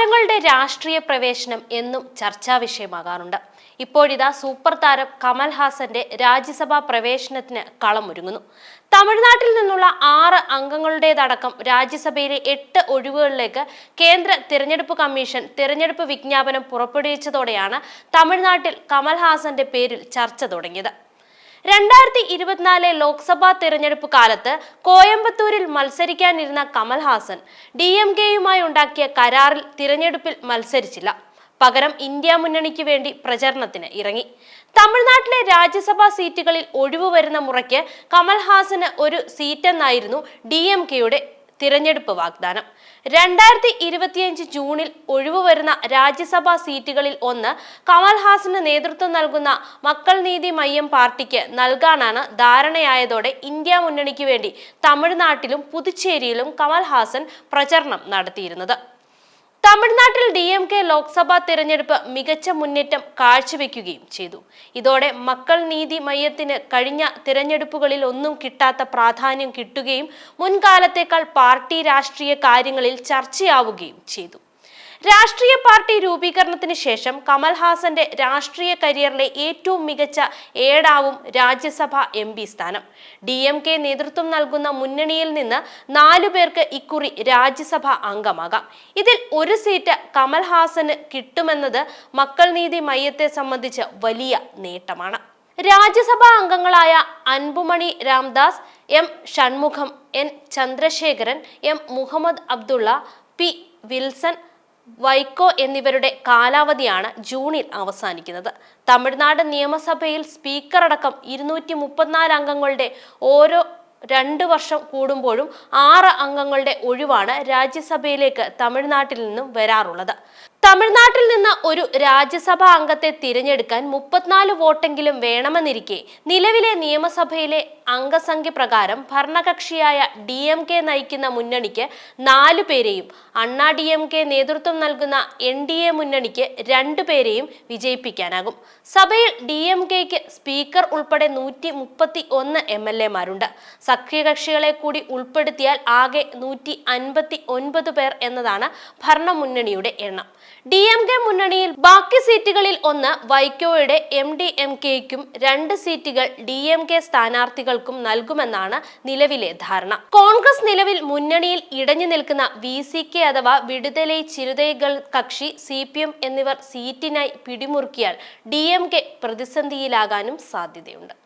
താരങ്ങളുടെ രാഷ്ട്രീയ പ്രവേശനം എന്നും ചർച്ചാ വിഷയമാകാറുണ്ട്. ഇപ്പോഴിതാ സൂപ്പർ താരം കമൽ ഹാസന്റെ രാജ്യസഭാ പ്രവേശനത്തിന് കളമൊരുങ്ങുന്നു തമിഴ്നാട്ടിൽ നിന്നുള്ള ആറ് അംഗങ്ങളുടേതടക്കം രാജ്യസഭയിലെ എട്ട് ഒഴിവുകളിലേക്ക് കേന്ദ്ര തിരഞ്ഞെടുപ്പ് കമ്മീഷൻ തിരഞ്ഞെടുപ്പ് വിജ്ഞാപനം പുറപ്പെടുവിച്ചതോടെയാണ് തമിഴ്നാട്ടിൽ കമൽ ഹാസന്റെ പേരിൽ ചർച്ച തുടങ്ങിയത്. രണ്ടായിരത്തി ഇരുപത്തിനാല് ലോക്സഭാ തിരഞ്ഞെടുപ്പ് കാലത്ത് കോയമ്പത്തൂരിൽ മത്സരിക്കാനിരുന്ന കമൽഹാസൻ ഡി എം കെയുമായി ഉണ്ടാക്കിയ കരാറിൽ തിരഞ്ഞെടുപ്പിൽ മത്സരിച്ചില്ല. പകരം ഇന്ത്യ മുന്നണിക്ക് വേണ്ടി പ്രചരണത്തിന് ഇറങ്ങി. തമിഴ്നാട്ടിലെ രാജ്യസഭാ സീറ്റുകളിൽ ഒഴിവ് വരുന്ന മുറയ്ക്ക് കമൽഹാസന് ഒരു സീറ്റെന്നായിരുന്നു ഡി എം കെയുടെ തിരഞ്ഞെടുപ്പ് വാഗ്ദാനം. രണ്ടായിരത്തി ഇരുപത്തിയഞ്ച് ജൂണിൽ ഒഴിവ് വരുന്ന രാജ്യസഭാ സീറ്റുകളിൽ ഒന്ന് കമൽഹാസന് നേതൃത്വം നൽകുന്ന മക്കൾ നീതി മയ്യം പാർട്ടിക്ക് നൽകാനാണ് ധാരണയായതോടെ ഇന്ത്യ മുന്നണിക്ക് വേണ്ടി തമിഴ്നാട്ടിലും പുതുച്ചേരിയിലും കമൽഹാസൻ പ്രചരണം നടത്തിയിരുന്നത്. തമിഴ്നാട്ടിൽ ഡി എം കെ ലോക്സഭാ തിരഞ്ഞെടുപ്പ് മികച്ച മുന്നേറ്റം കാഴ്ചവെക്കുകയും ചെയ്തു. ഇതോടെ മക്കൾ നീതി മയ്യത്തിന് കഴിഞ്ഞ തിരഞ്ഞെടുപ്പുകളിൽ ഒന്നും കിട്ടാത്ത പ്രാധാന്യം കിട്ടുകയും മുൻകാലത്തേക്കാൾ പാർട്ടി രാഷ്ട്രീയ കാര്യങ്ങളിൽ ചർച്ചയാവുകയും ചെയ്തു. രാഷ്ട്രീയ പാർട്ടി രൂപീകരണത്തിന് ശേഷം കമൽഹാസന്റെ രാഷ്ട്രീയ കരിയറിലെ ഏറ്റവും മികച്ച ഏടാവും രാജ്യസഭ എം പി സ്ഥാനം. ഡി എം കെ നേതൃത്വം നൽകുന്ന മുന്നണിയിൽ നിന്ന് നാലു പേർക്ക് ഇക്കുറി രാജ്യസഭ അംഗമാകാം. ഇതിൽ ഒരു സീറ്റ് കമൽഹാസന് കിട്ടുമെന്നത് മക്കൾ നീതി മയ്യത്തെ സംബന്ധിച്ച് വലിയ നേട്ടമാണ്. രാജ്യസഭാ അംഗങ്ങളായ Anbumani Ramadoss M Shanmugam N Chandrasekaran M Mohammed Abdullah P Wilson Vaiko എന്നിവരുടെ കാലാവധിയാണ് ജൂണിൽ അവസാനിക്കുന്നത്. തമിഴ്നാട് നിയമസഭയിൽ സ്പീക്കർ അടക്കം ഇരുന്നൂറ്റി മുപ്പത്തിനാല് അംഗങ്ങളുടെ ഓരോ രണ്ട് വർഷം കൂടുമ്പോഴും ആറ് അംഗങ്ങളുടെ ഒഴിവാണ് രാജ്യസഭയിലേക്ക് തമിഴ്നാട്ടിൽ നിന്നും വരാറുള്ളത്. തമിഴ്നാട്ടിൽ നിന്ന് ഒരു രാജ്യസഭാ അംഗത്തെ തിരഞ്ഞെടുക്കാൻ മുപ്പത്തിനാല് വോട്ടെങ്കിലും വേണമെന്നിരിക്കെ നിലവിലെ നിയമസഭയിലെ അംഗസംഖ്യ പ്രകാരം ഭരണകക്ഷിയായ ഡി എം കെ നയിക്കുന്ന മുന്നണിക്ക് നാലു പേരെയും അണ്ണാ ഡി എം കെ നേതൃത്വം നൽകുന്ന എൻ ഡി എ മുന്നണിക്ക് രണ്ടു പേരെയും വിജയിപ്പിക്കാനാകും. സഭയിൽ ഡി എം കെക്ക് സ്പീക്കർ ഉൾപ്പെടെ നൂറ്റി മുപ്പത്തി ഒന്ന് എം എൽ എമാരുണ്ട്. സഖ്യകക്ഷികളെ കൂടി ഉൾപ്പെടുത്തിയാൽ ആകെ നൂറ്റി അൻപത്തി ഒൻപത് പേർ എന്നതാണ് ഭരണമുന്നണിയുടെ എണ്ണം. ഡി എം കെ മുന്നണിയിൽ ബാക്കി സീറ്റുകളിൽ ഒന്ന് വൈക്കോയുടെ എം ഡി എം കെയ്ക്കും രണ്ട് സീറ്റുകൾ ഡി എം കെ സ്ഥാനാർത്ഥികൾക്കും നൽകുമെന്നാണ് നിലവിലെ ധാരണ. കോൺഗ്രസ് നിലവിൽ മുന്നണിയിൽ ഇടഞ്ഞു നിൽക്കുന്ന വി സി കെ അഥവാ വിടുതലൈ ചിരുതൈകൾ കക്ഷി സി പി എം എന്നിവർ സീറ്റിനായി പിടിമുറുക്കിയാൽ ഡി എം കെ പ്രതിസന്ധിയിലാകാനും സാധ്യതയുണ്ട്.